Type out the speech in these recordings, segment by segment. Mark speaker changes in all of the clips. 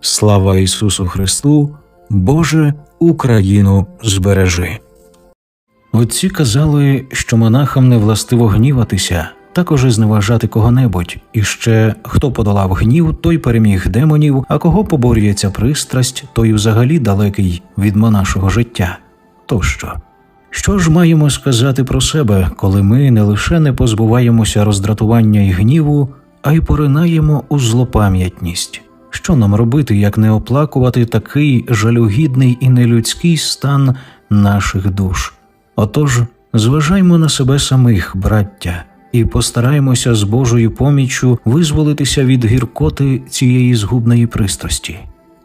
Speaker 1: Слава Ісусу Христу, Боже, Україну збережи. Отці казали, що монахам не властиво гніватися, також і зневажати кого-небудь, і ще хто подолав гнів, той переміг демонів, а кого поборюється пристрасть, той взагалі далекий від монашого життя. Тощо. Що ж маємо сказати про себе, коли ми не лише не позбуваємося роздратування і гніву, а й поринаємо у злопам'ятність? Що нам робити, як не оплакувати такий жалюгідний і нелюдський стан наших душ? Отож, зважаймо на себе самих, браття, і постараємося з Божою поміччю визволитися від гіркоти цієї згубної пристрасті.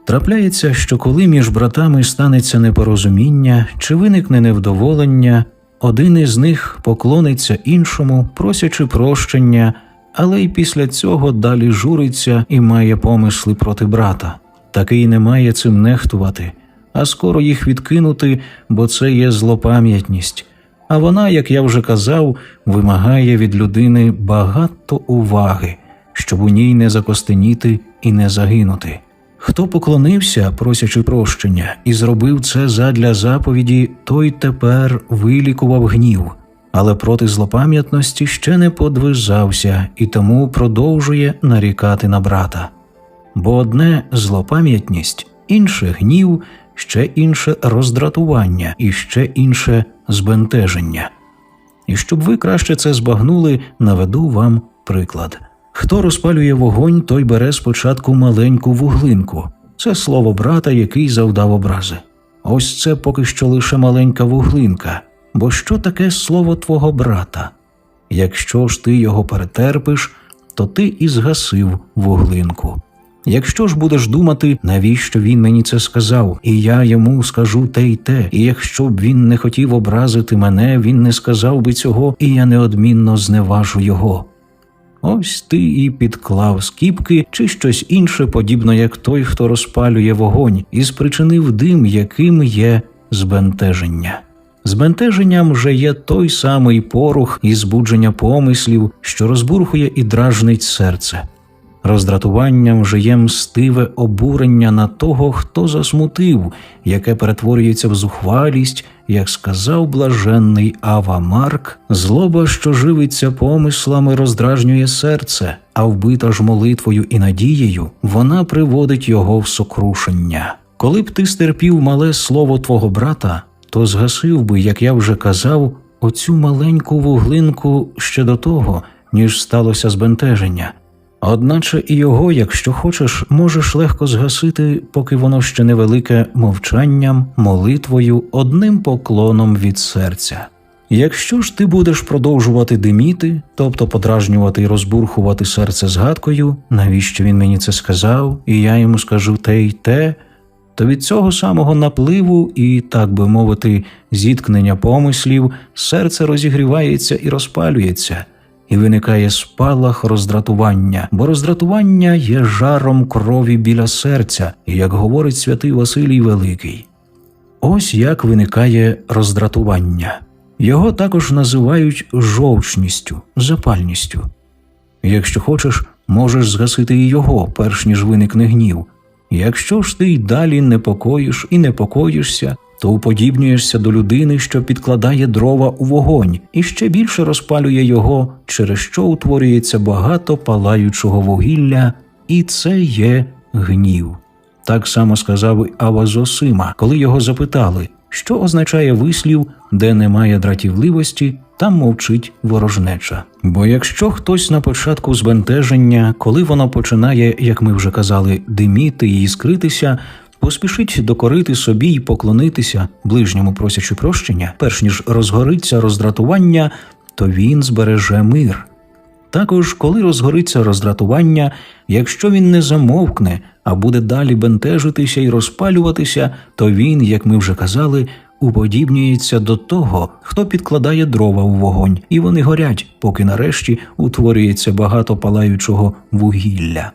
Speaker 1: Трапляється, що коли між братами станеться непорозуміння чи виникне невдоволення, один із них поклониться іншому, просячи прощення, але й після цього далі журиться і має помисли проти брата. Такий не має цим нехтувати, а скоро їх відкинути, бо це є злопам'ятність. А вона, як я вже казав, вимагає від людини багато уваги, щоб у ній не закостеніти і не загинути. Хто поклонився, просячи прощення, і зробив це задля заповіді, той тепер вилікував гнів, але проти злопам'ятності ще не подвизався і тому продовжує нарікати на брата. Бо одне злопам'ятність, інше гнів, ще інше роздратування і ще інше збентеження. І щоб ви краще це збагнули, наведу вам приклад. Хто розпалює вогонь, той бере спочатку маленьку вуглинку. Це слово брата, який завдав образи. Ось це поки що лише маленька вуглинка. Бо що таке слово твого брата? Якщо ж ти його перетерпиш, то ти і згасив вуглинку. Якщо ж будеш думати, навіщо він мені це сказав, і я йому скажу те й те, і якщо б він не хотів образити мене, він не сказав би цього, і я неодмінно зневажу його. Ось ти і підклав скіпки чи щось інше, подібно як той, хто розпалює вогонь, і спричинив дим, яким є збентеження. Збентеженням же є той самий порух і збудження помислів, що розбурхує і дражнить серце. Роздратуванням же є мстиве обурення на того, хто засмутив, яке перетворюється в зухвалість, як сказав блаженний Ава Марк, злоба, що живиться помислами, роздражнює серце, а вбита ж молитвою і надією, вона приводить його в сокрушення. Коли б ти стерпів мале слово твого брата, то згасив би, як я вже казав, оцю маленьку вуглинку ще до того, ніж сталося збентеження. Одначе і його, якщо хочеш, можеш легко згасити, поки воно ще невелике мовчанням, молитвою, одним поклоном від серця. Якщо ж ти будеш продовжувати диміти, тобто подражнювати і розбурхувати серце згадкою, навіщо він мені це сказав, і я йому скажу те й те, то від цього самого напливу і, так би мовити, зіткнення помислів серце розігрівається і розпалюється і виникає спалах роздратування, бо роздратування є жаром крові біля серця, як говорить святий Василій Великий. Ось як виникає роздратування. Його також називають жовчністю, запальністю. Якщо хочеш, можеш згасити і його, перш ніж виникне гнів. Якщо ж ти й далі непокоїш і непокоїшся, то уподібнюєшся до людини, що підкладає дрова у вогонь, і ще більше розпалює його, через що утворюється багато палаючого вугілля, і це є гнів. Так само сказав Авазосима, коли його запитали, що означає вислів, де немає дратівливості, там мовчить ворожнеча. Бо якщо хтось на початку збентеження, коли воно починає, як ми вже казали, диміти і іскритися, поспішить докорити собі й поклонитися ближньому просячи прощення, перш ніж розгориться роздратування, то він збереже мир. Також, коли розгориться роздратування, якщо він не замовкне, а буде далі бентежитися і розпалюватися, то він, як ми вже казали, уподібнюється до того, хто підкладає дрова у вогонь, і вони горять, поки нарешті утворюється багато палаючого вугілля.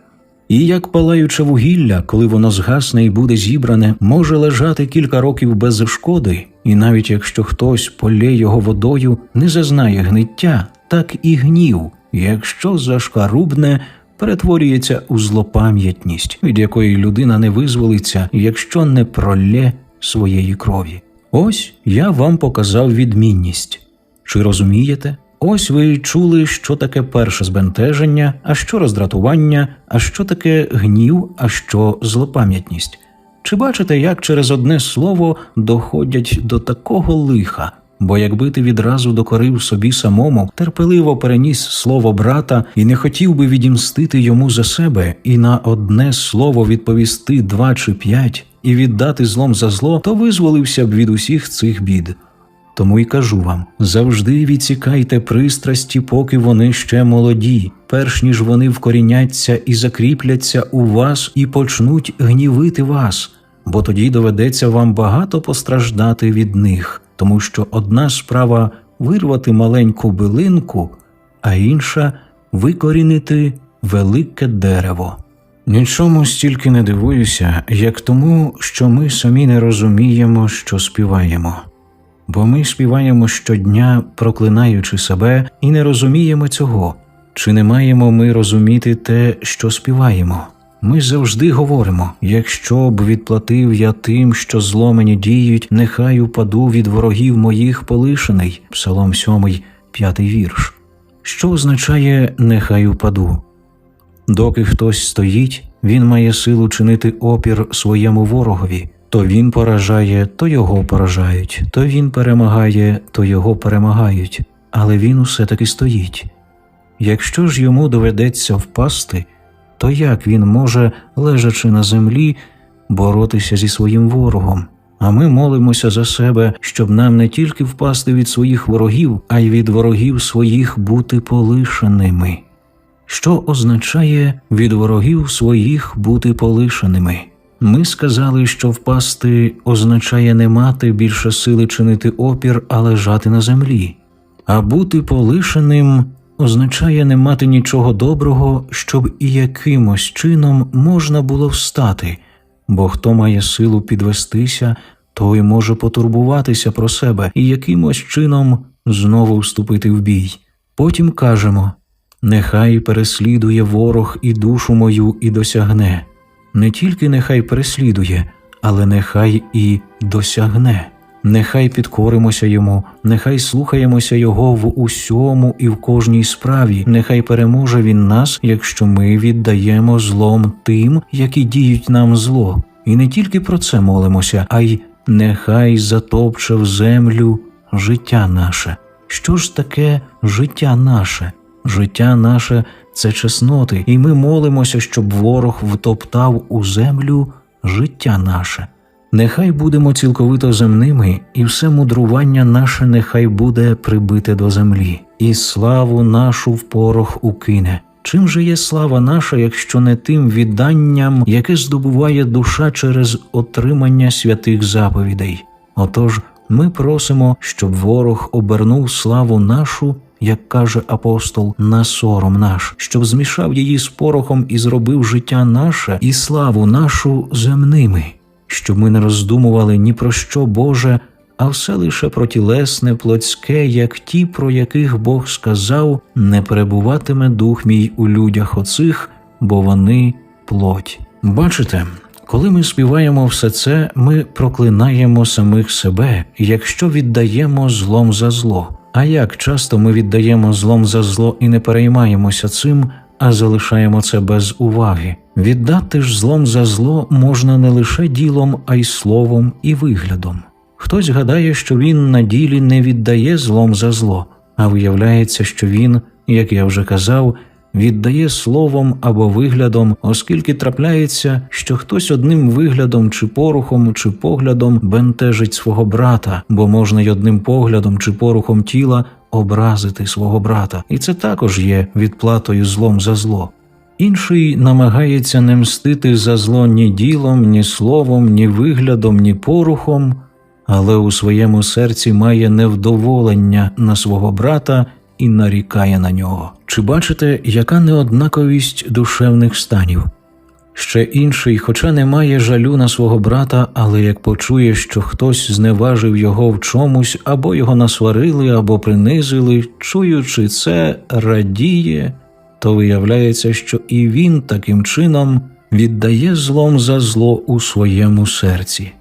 Speaker 1: І як палаюче вугілля, коли воно згасне і буде зібране, може лежати кілька років без шкоди, і навіть якщо хтось полє його водою, не зазнає гниття, так і гнів, якщо зашкарубне, перетворюється у злопам'ятність, від якої людина не визволиться, якщо не пролє своєї крові. Ось я вам показав відмінність. Чи розумієте? Ось ви чули, що таке перше збентеження, а що роздратування, а що таке гнів, а що злопам'ятність. Чи бачите, як через одне слово доходять до такого лиха? Бо якби ти відразу докорив собі самому, терпеливо переніс слово брата і не хотів би відімстити йому за себе, і на одне слово відповісти два чи п'ять, і віддати злом за зло, то визволився б від усіх цих бід. Тому й кажу вам: завжди відсікайте пристрасті, поки вони ще молоді, перш ніж вони вкоріняться і закріпляться у вас і почнуть гнівити вас, бо тоді доведеться вам багато постраждати від них, тому що одна справа вирвати маленьку билинку, а інша викорінити велике дерево. Нічому стільки не дивуюся, як тому, що ми самі не розуміємо, що співаємо бо ми співаємо щодня, проклинаючи себе, і не розуміємо цього, чи не маємо ми розуміти те, що співаємо. Ми завжди говоримо: якщо б відплатив я тим, що зло мені діють, нехай упаду від ворогів моїх полишений. Псалом 7, 5 вірш. Що означає нехай упаду? Доки хтось стоїть, він має силу чинити опір своєму ворогові. То він поражає, то його поражають, то він перемагає, то його перемагають, але він усе таки стоїть. Якщо ж йому доведеться впасти, то як він може, лежачи на землі, боротися зі своїм ворогом? А ми молимося за себе, щоб нам не тільки впасти від своїх ворогів, а й від ворогів своїх бути полишеними. Що означає від ворогів своїх бути полишеними? Ми сказали, що впасти означає не мати більше сили чинити опір, а лежати на землі, а бути полишеним означає не мати нічого доброго, щоб і якимось чином можна було встати, бо хто має силу підвестися, той може потурбуватися про себе і якимось чином знову вступити в бій. Потім кажемо нехай переслідує ворог і душу мою і досягне не тільки нехай переслідує, але нехай і досягне. Нехай підкоримося йому, нехай слухаємося Його в усьому і в кожній справі, нехай переможе Він нас, якщо ми віддаємо злом тим, які діють нам зло. І не тільки про це молимося, а й нехай затопче в землю життя наше. Що ж таке життя наше? Життя наше це чесноти, і ми молимося, щоб ворог втоптав у землю життя наше. Нехай будемо цілковито земними, і все мудрування наше нехай буде прибите до землі, і славу нашу в порох укине. Чим же є слава наша, якщо не тим відданням, яке здобуває душа через отримання святих заповідей? Отож, ми просимо, щоб ворог обернув славу нашу як каже апостол, на сором наш, щоб змішав її з порохом і зробив життя наше і славу нашу земними, щоб ми не роздумували ні про що Боже, а все лише про тілесне, плотське, як ті, про яких Бог сказав, не перебуватиме дух мій у людях оцих, бо вони плоть. Бачите. Коли ми співаємо все це, ми проклинаємо самих себе, якщо віддаємо злом за зло. А як часто ми віддаємо злом за зло і не переймаємося цим, а залишаємо це без уваги? Віддати ж злом за зло можна не лише ділом, а й словом і виглядом. Хтось гадає, що він на ділі не віддає злом за зло, а виявляється, що він, як я вже казав, віддає словом або виглядом, оскільки трапляється, що хтось одним виглядом чи порухом, чи поглядом бентежить свого брата, бо можна й одним поглядом чи порухом тіла образити свого брата, і це також є відплатою злом за зло. Інший намагається не мстити за зло ні ділом, ні словом, ні виглядом, ні порухом, але у своєму серці має невдоволення на свого брата і нарікає на нього. Чи бачите, яка неоднаковість душевних станів? Ще інший, хоча не має жалю на свого брата, але як почує, що хтось зневажив його в чомусь, або його насварили, або принизили, чуючи це, радіє то виявляється, що і він таким чином віддає злом за зло у своєму серці.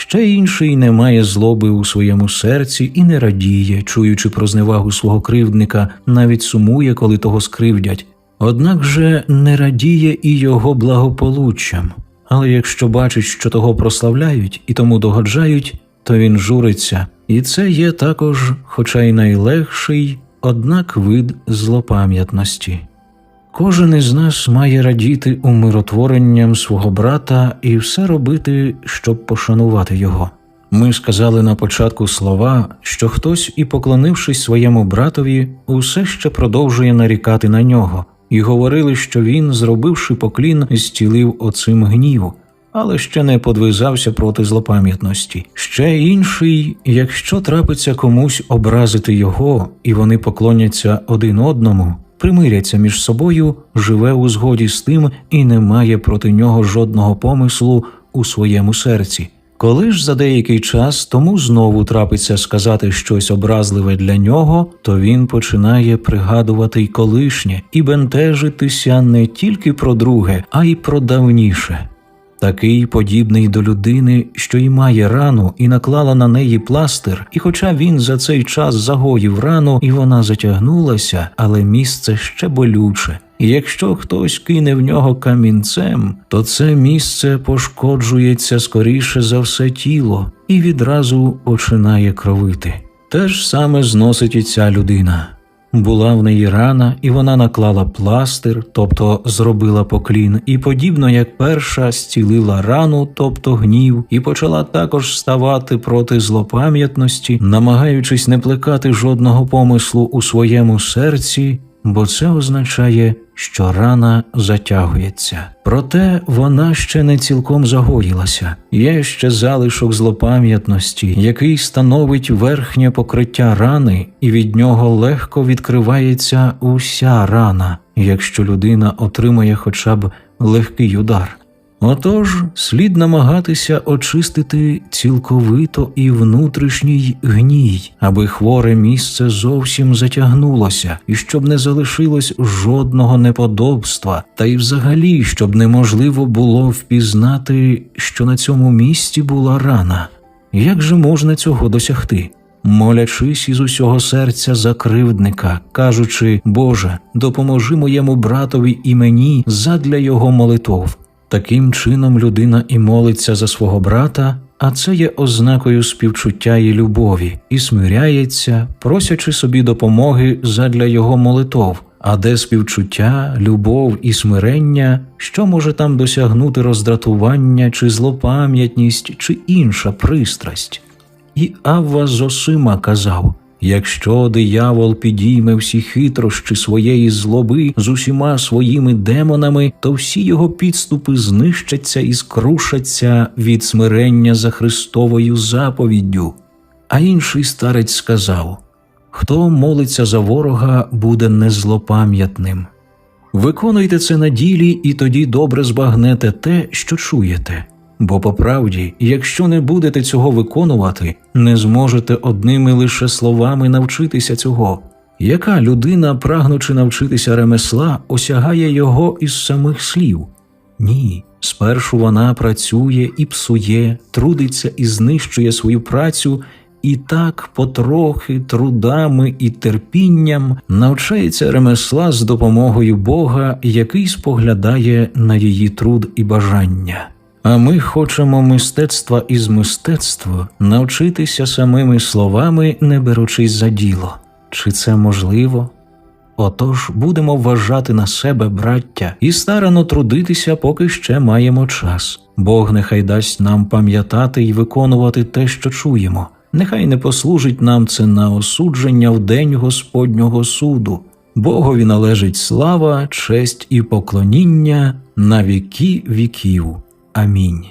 Speaker 1: Ще інший не має злоби у своєму серці і не радіє, чуючи про зневагу свого кривдника, навіть сумує, коли того скривдять. Однак же не радіє і його благополуччям. Але якщо бачить, що того прославляють і тому догоджають, то він журиться, і це є також, хоча й найлегший, однак вид злопам'ятності. Кожен із нас має радіти умиротворенням свого брата і все робити, щоб пошанувати його. Ми сказали на початку слова, що хтось, і поклонившись своєму братові, усе ще продовжує нарікати на нього, і говорили, що він, зробивши поклін, зцілив оцим гнів, але ще не подвизався проти злопам'ятності. Ще інший, якщо трапиться комусь образити його, і вони поклоняться один одному, примиряться між собою, живе у згоді з тим і не має проти нього жодного помислу у своєму серці. Коли ж за деякий час тому знову трапиться сказати щось образливе для нього, то він починає пригадувати й колишнє і бентежитися не тільки про друге, а й про давніше. Такий подібний до людини, що й має рану, і наклала на неї пластир, і хоча він за цей час загоїв рану, і вона затягнулася, але місце ще болюче. І якщо хтось кине в нього камінцем, то це місце пошкоджується скоріше за все тіло і відразу починає кровити. Те ж саме зносить і ця людина. Була в неї рана, і вона наклала пластир, тобто зробила поклін, і подібно як перша зцілила рану, тобто гнів, і почала також ставати проти злопам'ятності, намагаючись не плекати жодного помислу у своєму серці, бо це означає, що рана затягується. Проте вона ще не цілком загоїлася. Є ще залишок злопам'ятності, який становить верхнє покриття рани, і від нього легко відкривається уся рана, якщо людина отримає хоча б легкий удар. Отож, слід намагатися очистити цілковито і внутрішній гній, аби хворе місце зовсім затягнулося, і щоб не залишилось жодного неподобства, та й взагалі, щоб неможливо було впізнати, що на цьому місці була рана. Як же можна цього досягти? Молячись із усього серця за кривдника, кажучи, Боже, допоможи моєму братові і мені задля його молитов. Таким чином людина і молиться за свого брата, а це є ознакою співчуття і любові, і смиряється, просячи собі допомоги задля його молитов. А де співчуття, любов і смирення, що може там досягнути роздратування чи злопам'ятність, чи інша пристрасть? І Авва Зосима казав Якщо диявол підійме всі хитрощі своєї злоби з усіма своїми демонами, то всі його підступи знищаться і скрушаться від смирення за Христовою заповіддю. А інший старець сказав Хто молиться за ворога, буде незлопам'ятним. Виконуйте це на ділі, і тоді добре збагнете те, що чуєте. Бо по правді, якщо не будете цього виконувати, не зможете одними лише словами навчитися цього. Яка людина, прагнучи навчитися ремесла, осягає його із самих слів? Ні, спершу вона працює і псує, трудиться і знищує свою працю, і так потрохи трудами і терпінням навчається ремесла з допомогою Бога, який споглядає на її труд і бажання. А ми хочемо мистецтва із мистецтва навчитися самими словами, не беручись за діло. Чи це можливо? Отож будемо вважати на себе, браття, і старано трудитися, поки ще маємо час. Бог нехай дасть нам пам'ятати і виконувати те, що чуємо. Нехай не послужить нам це на осудження в день Господнього суду. Богові належить слава, честь і поклоніння на віки віків. Амінь.